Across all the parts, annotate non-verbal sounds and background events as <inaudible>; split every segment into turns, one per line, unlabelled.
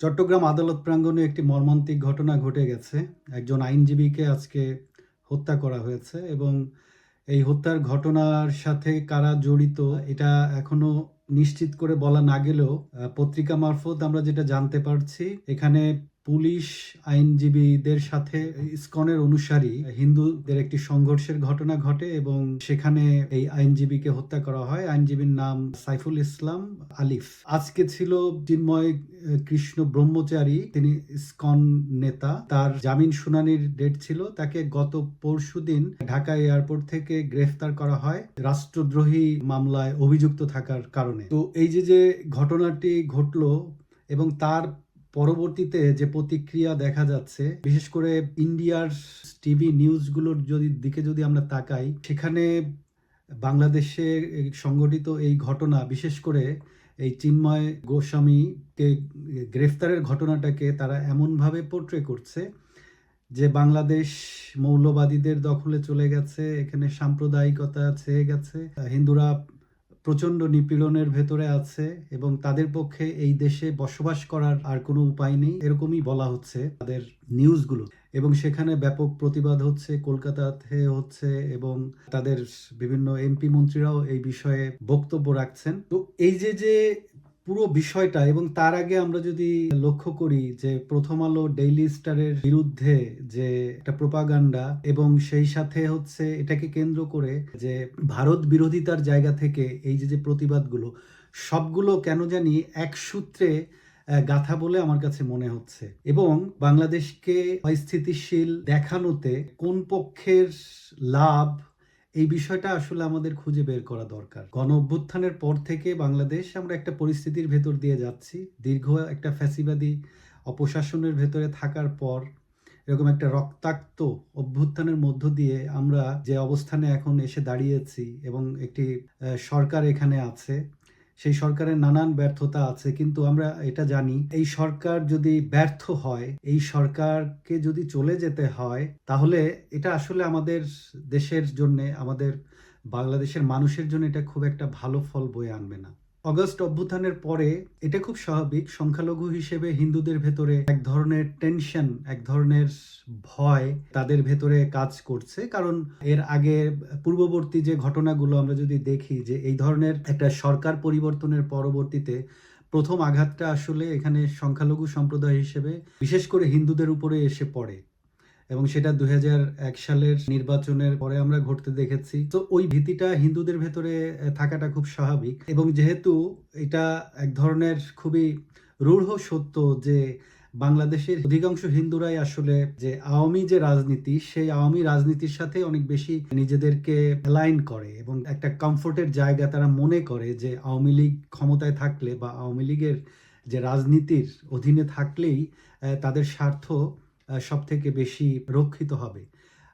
চট্টগ্রাম আদালত প্রাঙ্গণে একটি মর্মান্তিক ঘটনা ঘটে গেছে। একজন আইনজীবীকে আজকে হত্যা করা হয়েছে এবং এই হত্যার ঘটনার সাথে কারা জড়িত এটা এখনও নিশ্চিত করে বলা না গেলেও পত্রিকা মারফত আমরা যেটা জানতে পারছি, এখানে পুলিশ আইনজীবীদের সাথে ইসকনের অনুসারী হিন্দুদের একটি সংঘর্ষের ঘটনা ঘটে এবং সেখানে এই আইনজীবীকে হত্যা করা হয়। আইনজীবীর নাম সাইফুল ইসলাম আলিফ। আজকে ছিল চিন্ময় কৃষ্ণ ব্রহ্মচারী। তিনি ইসকন নেতা। তার জামিন শুনানির ডেট ছিল। তাকে গত পরশুদিন ঢাকা এয়ারপোর্ট থেকে গ্রেফতার করা হয় রাষ্ট্রদ্রোহী মামলায় অভিযুক্ত থাকার কারণে। তো এই যে যে ঘটনাটি ঘটলো এবং তার পরবর্তীতে যে প্রতিক্রিয়া দেখা যাচ্ছে, বিশেষ করে ইন্ডিয়ার টিভি নিউজগুলোর যদি দিকে যদি আমরা তাকাই, সেখানে বাংলাদেশে সংঘটিত এই ঘটনা, বিশেষ করে এই চিন্ময় গোস্বামীকে গ্রেফতারের ঘটনাটাকে তারা এমনভাবে পোর্ট্রে করছে যে বাংলাদেশ মৌলবাদীদের দখলে চলে গেছে, এখানে সাম্প্রদায়িকতা ছেয়ে গেছে, হিন্দুরা প্রচণ্ড নিপীড়নের ভেতরে আছে এবং তাদের পক্ষে এই দেশে বসবাস করার আর কোনো উপায় নেই, এরকমই বলা হচ্ছে তাদের নিউজগুলো। এবং সেখানে ব্যাপক প্রতিবাদ হচ্ছে, কলকাতাতে হচ্ছে এবং তাদের বিভিন্ন এমপি মন্ত্রীরাও এই বিষয়ে বক্তব্য রাখছেন। তো এই যে যে পুরো বিষয়টা এবং তার আগে আমরা যদি লক্ষ্য করি যে প্রথম আলো ডেইলি স্টারের বিরুদ্ধে যে একটা প্রোপাগান্ডা এবং সেই সাথে হচ্ছে এটাকে কেন্দ্র করে যে ভারত বিরোধিতার জায়গা থেকে এই যে যে প্রতিবাদগুলো, সবগুলো কেন জানি এক সূত্রে গাথা বলে আমার কাছে মনে হচ্ছে। এবং বাংলাদেশকে অস্থিতিশীল দেখানোতে কোন পক্ষের লাভ এই বিষয়টা আসলে আমাদের খুঁজে বের করা দরকার। গণ অভ্যুত্থানের পর থেকে বাংলাদেশ আমরা একটা পরিস্থিতির ভেতর দিয়ে যাচ্ছি। দীর্ঘ একটা ফ্যাসিবাদী অপশাসনের ভেতরে থাকার পর এরকম একটা রক্তাক্ত অভ্যুত্থানের মধ্য দিয়ে আমরা যে অবস্থানে এখন এসে দাঁড়িয়েছি এবং একটি সরকার এখানে আছে সেই সরকারের নানান ব্যর্থতা আছে, কিন্তু আমরা এটা জানি, এই সরকার যদি ব্যর্থ হয়, এই সরকারকে যদি চলে যেতে হয়, তাহলে এটা আসলে আমাদের দেশের জন্য, আমাদের বাংলাদেশের মানুষের জন্য এটা খুব একটা ভালো ফল বয়ে আনবে না। অগস্ট অভ্যুত্থানের পরে এটা খুব স্বাভাবিক, সংখ্যালঘু হিসেবে হিন্দুদের ভেতরে এক ধরনের টেনশন এক ধরনের ভয় তাদের ভেতরে কাজ করছে। কারণ এর আগে পূর্ববর্তী যে ঘটনাগুলো আমরা যদি দেখি যে এই ধরনের একটা সরকার পরিবর্তনের পরবর্তীতে প্রথম আঘাতটা আসলে এখানে সংখ্যালঘু সম্প্রদায় হিসেবে, বিশেষ করে হিন্দুদের উপরে এসে পড়ে। এবং সেটা দুই সালের নির্বাচনের পরে আমরা ঘটতে দেখেছি। তো ওই ভীতিটা হিন্দুদের ভেতরে থাকাটা খুব স্বাভাবিক এবং যেহেতু এটা এক ধরনের খুবই রূঢ় সত্য যে বাংলাদেশের অধিকাংশ হিন্দুরাই আসলে যে আওয়ামী যে রাজনীতি, সেই আওয়ামী রাজনীতির সাথে অনেক বেশি নিজেদেরকে অ্যালাইন করে এবং একটা কমফোর্টের জায়গা তারা মনে করে যে আওয়ামী লীগ ক্ষমতায় থাকলে বা আওয়ামী লীগের যে রাজনীতির অধীনে থাকলেই তাদের স্বার্থ সব থেকে বেশি রক্ষিত হবে।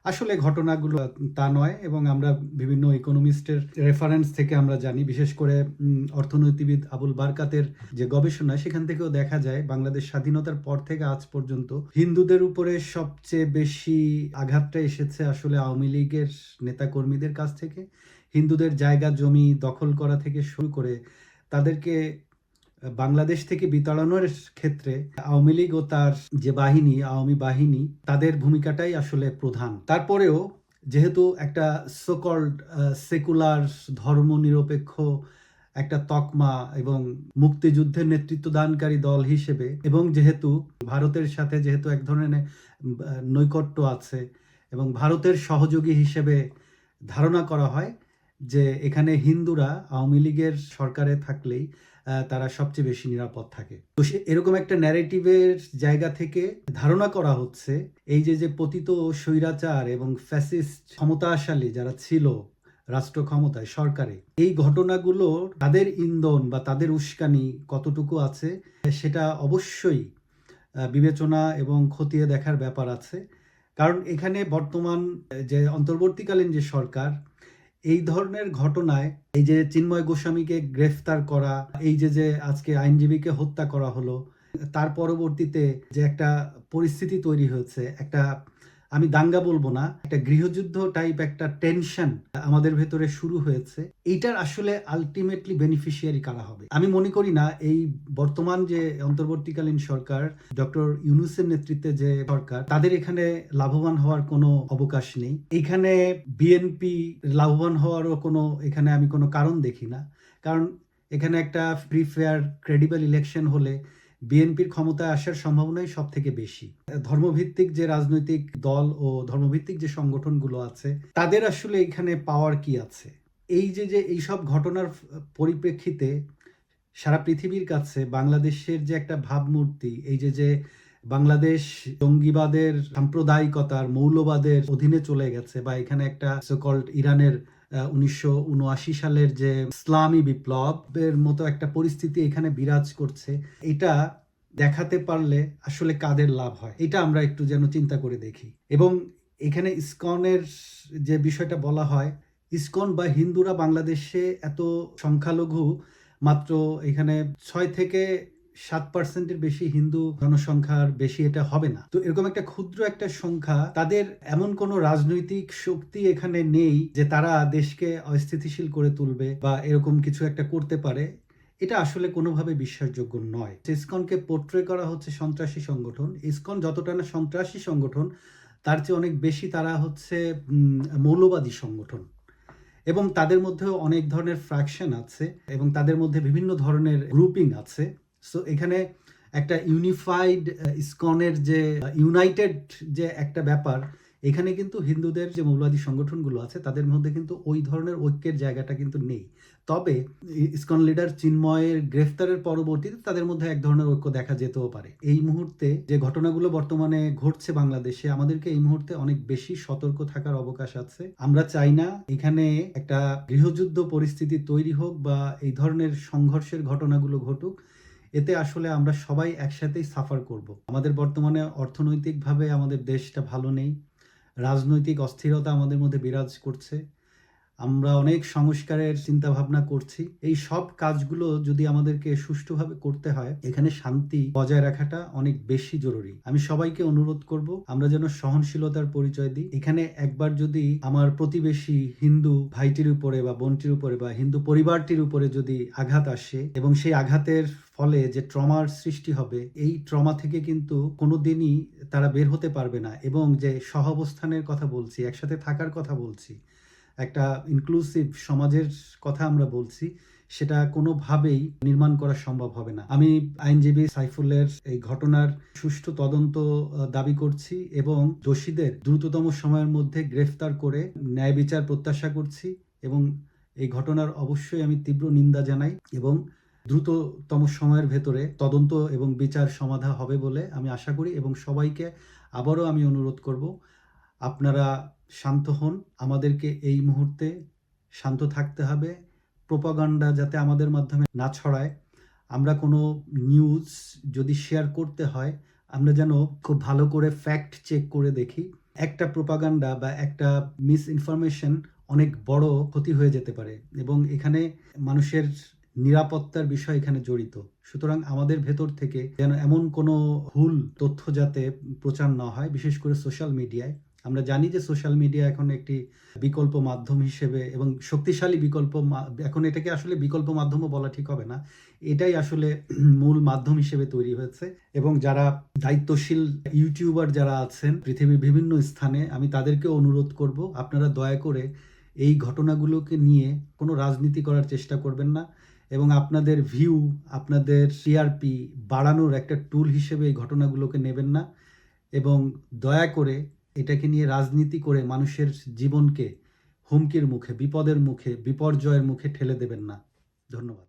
আসলে ঘটনাগুলো তা নয় এবং আমরা বিভিন্ন ইকোনমিস্টের রেফারেন্স থেকে আমরা জানি, বিশেষ করে অর্থনীতিবিদ আবুল বারকাতের যে গবেষণা, সেখান থেকেও দেখা যায় বাংলাদেশ স্বাধীনতার পর থেকে আজ পর্যন্ত হিন্দুদের উপরে সবচেয়ে বেশি আঘাতটা এসেছে আসলে আওয়ামী লীগের নেতাকর্মীদের কাছ থেকে। হিন্দুদের জায়গা, জমি দখল করা থেকে শুরু করে তাদেরকে বাংলাদেশ থেকে বিতাড়ানোর ক্ষেত্রে আওয়ামী লীগ ও তার যে বাহিনী, আওয়ামী বাহিনী, তাদের ভূমিকাটাই আসলে প্রধান। তারপরেও যেহেতু একটা সোকল্ড সেকুলার ধর্মনিরপেক্ষ একটা তকমা এবং মুক্তিযুদ্ধের নেতৃত্ব দানকারী দল হিসেবে এবং যেহেতু ভারতের সাথে যেহেতু এক ধরনের নৈকট্য আছে এবং ভারতের সহযোগী হিসেবে ধারণা করা হয় যে এখানে হিন্দুরা আওয়ামী লীগের সরকারে থাকলেই তারা সবচেয়ে বেশি নিরাপদ থাকে। তো সে এরকম একটা ন্যারেটিভের জায়গা থেকে ধারণা করা হচ্ছে, এই যে যে পতিত স্বৈরাচার এবং ফ্যাসিস্ট ক্ষমতাশালী যারা ছিল রাষ্ট্র ক্ষমতায়, সরকারে, এই ঘটনাগুলো তাদের ইন্ধন বা তাদের উস্কানি কতটুকু আছে, সেটা অবশ্যই বিবেচনা এবং খতিয়ে দেখার ব্যাপার আছে। কারণ এখানে বর্তমান, যে, অন্তর্বর্তীকালীন যে সরকার এই ধরনের ঘটনায় এই যে চিন্ময় গোস্বামীকে গ্রেফতার করা, এই যে যে আজকে আইনজীবীকে হত্যা করা হলো, তার পরবর্তীতে যে একটা পরিস্থিতি তৈরি হয়েছে, একটা আমি দাঙ্গা বলব না, একটা গৃহযুদ্ধ টাইপ একটা টেনশন আমাদের ভেতরে শুরু হয়েছে। এইটার আসলে আলটিমেটলি বেনিফিশিয়ারি কারা হবে? আমি মনে করি না, এই বর্তমান যে অন্তর্বর্তীকালীন সরকার, ডক্টর ইউনুসের নেতৃত্বে যে সরকার, তাদের এখানে লাভবান হওয়ার কোনো অবকাশ নেই। এখানে বিএনপি লাভবান হওয়ারও কোনো, এখানে আমি কোনো কারণ দেখি না। কারণ এখানে একটা ফ্রি ফেয়ার ক্রেডিবল ইলেকশন হলে বিএনপির ক্ষমতায় আসার সম্ভাবনাই সব থেকে বেশি। ধর্মভিত্তিক যে রাজনৈতিক দল ও ধর্মভিত্তিক যে সংগঠনগুলো আছে, তাদের আসলে এখানে পাওয়ার কি আছে? এই যে যে এইসব ঘটনার পরিপ্রেক্ষিতে সারা পৃথিবীর কাছে বাংলাদেশের যে একটা ভাবমূর্তি, এই যে যে বাংলাদেশ জঙ্গিবাদের সাম্প্রদায়িকতার মৌলবাদের অধীনে চলে গেছে বা এখানে একটা সকল্ড ইরানের উনিশশো উনআশি সালের যে ইসলামী বিপ্লবের মতো একটা পরিস্থিতি এখানে বিরাজ করছে, এটা দেখাতে পারলে আসলে কাদের লাভ হয়, এটা আমরা একটু যেন চিন্তা করে দেখি। এবং এখানে ইসকনের যে বিষয়টা বলা হয়, ইসকন বা হিন্দুরা বাংলাদেশে এত সংখ্যালঘু, মাত্র এখানে ছয় থেকে সাত পার্সেন্টের বেশি হিন্দু জনসংখ্যার বেশি এটা হবে না। তো এরকম একটা ক্ষুদ্র একটা সংখ্যা, তাদের এমন কোনো রাজনৈতিক শক্তি এখানে নেই যে তারা দেশকে অস্থিতিশীল করে তুলবে বা এরকম কিছু একটা করতে পারে। এটা আসলে কোনোভাবে বিশ্বাসযোগ্য নয়। ইসকনকে পোট্রে করা হচ্ছে সন্ত্রাসী সংগঠন। ইসকন যতটা না সন্ত্রাসী সংগঠন, তার চেয়ে অনেক বেশি তারা হচ্ছে মৌলবাদী সংগঠন। এবং তাদের মধ্যেও অনেক ধরনের ফ্র্যাকশন আছে এবং তাদের মধ্যে বিভিন্ন ধরনের গ্রুপিং আছে। সো এখানে একটা ইউনিফাইড ইসকনের যে ইউনাইটেড যে একটা ব্যাপার, এখানে কিন্তু হিন্দুদের যে মৌলবাদী সংগঠনগুলো আছে, তাদের মধ্যে কিন্তু ওই ধরনের ঐক্যের জায়গাটা কিন্তু নেই। তবে ইসকন লিডার চিন্ময়ের গ্রেফতারের পরবর্তীতে তাদের মধ্যে এক ধরনের ঐক্য দেখা যেতেও পারে। এই মুহূর্তে যে ঘটনাগুলো বর্তমানে ঘটছে বাংলাদেশে, আমাদেরকে এই মুহূর্তে অনেক বেশি সতর্ক থাকার অবকাশ আছে। আমরা চাই না এখানে একটা গৃহযুদ্ধ পরিস্থিতি তৈরি হোক বা এই ধরনের সংঘর্ষের ঘটনাগুলো ঘটুক। এতে আসলে আমরা সবাই একসাথেই সাফার করব। আমাদের বর্তমানে অর্থনৈতিকভাবে আমাদের দেশটা ভালো নেই, রাজনৈতিক অস্থিরতা আমাদের মধ্যে বিরাজ করছে। আমরা অনেক সংস্কারের চিন্তা ভাবনা করছি। এই সব কাজগুলো যদি আমাদেরকে সুষ্ঠুভাবে করতে হয়, এখানে শান্তি বজায় রাখাটা অনেক বেশি জরুরি। আমি সবাইকে অনুরোধ করব, আমরা যেন সহনশীলতার পরিচয় দিই। এখানে একবার যদি আমার প্রতিবেশী হিন্দু ভাইটির উপরে বা বোনটির উপরে বা হিন্দু পরিবারটির উপরে যদি আঘাত আসে এবং সেই আঘাতের ফলে যে ট্রমার সৃষ্টি হবে, এই ট্রমা থেকে কিন্তু কোনো দিনই তারা বের হতে পারবে না এবং যে সহাবস্থানের কথা বলছি, একসাথে থাকার কথা বলছি একটা ইনক্লুসিভ সমাজের কথা আমরা বলছি, সেটা কোনোভাবেই নির্মাণ করা সম্ভব হবে না। আমি আইনজীবী সাইফুলের এই ঘটনার সুষ্ঠু তদন্ত দাবি করছি এবং দোষীদের দ্রুততম সময়ের মধ্যে গ্রেফতার করে ন্যায় বিচার প্রত্যাশা করছি এবং এই ঘটনার অবশ্যই আমি তীব্র নিন্দা জানাই এবং দ্রুততম সময়ের ভেতরে তদন্ত এবং বিচার সমাধা হবে বলে আমি আশা করি এবং সবাইকে আবারও আমি অনুরোধ করব। আপনারা শান্ত হন। আমাদেরকে এই মুহূর্তে শান্ত থাকতে হবে। প্রোপাগান্ডা যাতে আমাদের মাধ্যমে না ছড়ায়। আমরা কোনো নিউজ যদি শেয়ার করতে হয়, আমরা যেন খুব ভালো করে ফ্যাক্ট চেক করে দেখি। একটা প্রোপাগান্ডা বা একটা মিস ইনফরমেশন অনেক বড় ক্ষতি হয়ে যেতে পারে এবং এখানে মানুষের নিরাপত্তার বিষয় এখানে জড়িত। সুতরাং আমাদের ভেতর থেকে যেন এমন কোনো ভুল তথ্য যাতে প্রচার না হয়, বিশেষ করে সোশ্যাল মিডিয়ায়। আমরা জানি যে সোশ্যাল মিডিয়া এখন একটি বিকল্প মাধ্যম হিসেবে এবং শক্তিশালী বিকল্প এখন এটাকে আসলে বিকল্প মাধ্যমও বলা ঠিক হবে না। এটাই আসলে <clears throat> মূল মাধ্যম হিসেবে তৈরি হয়েছে এবং যারা দায়িত্বশীল ইউটিউবার যারা আছেন পৃথিবীর বিভিন্ন স্থানে, আমি তাদেরকে অনুরোধ করব, আপনারা দয়া করে এই ঘটনাগুলোকে নিয়ে কোনো রাজনীতি করার চেষ্টা করবেন না এবং আপনাদের ভিউ, আপনাদের টিআরপি বাড়ানোর একটা টুল হিসেবে এই ঘটনাগুলোকে নেবেন না এবং দয়া করে এটাকে নিয়ে রাজনীতি করে মানুষের জীবনকে হুমকির মুখে, বিপদের মুখে, বিপর্যয়ের মুখে ঠেলে দেবেন না। ধন্যবাদ।